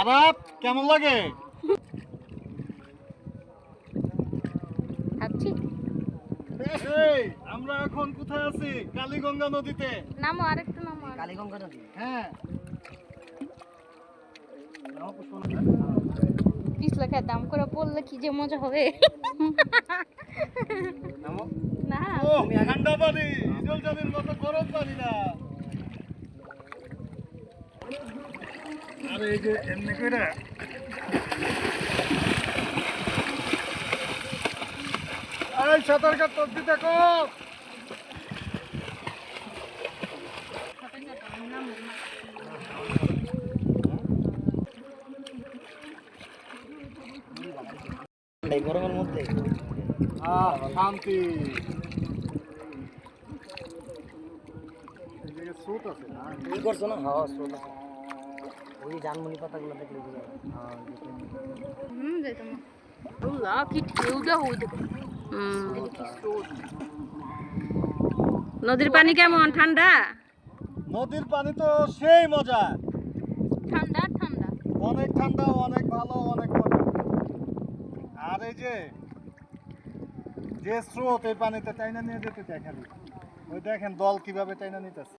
আরাপ কেমন লাগে? আমরা এখন কোথায় আছি? কালীগঙ্গা নদীতে। নামো আরেকটু নামো কালীগঙ্গা নদী? হ্যাঁ। পিছলা খায় দাম করে পড়লে কি যে মজা হবে? নামো। না। ও ঠান্ডা পানি জলজানির মতো গরম পানি না। আরে এই যে এমনি করে এই সাঁতার কাট তদ্বি দেখো। গরমের মধ্যে? শান্তি। স্রোত আছে না? কি করছ না? হ্যাঁ শোনো ওই জানমনি পাতাগুলো দেখলে বুঝা হুম যাইতাম কি ঢেউটা দেখো নদীর পানি কেমন? ঠান্ডা? নদীর পানি তো সেই মজা। ঠান্ডা ঠান্ডা। অনেক ঠান্ডা অনেক ভালো অনেক মজা। আর এই যে যে স্রোত এই পানিতে টাইনা নিয়ে যেতে দেখেন ওই দেখেন দল কীভাবে টাইনা নিতেছে।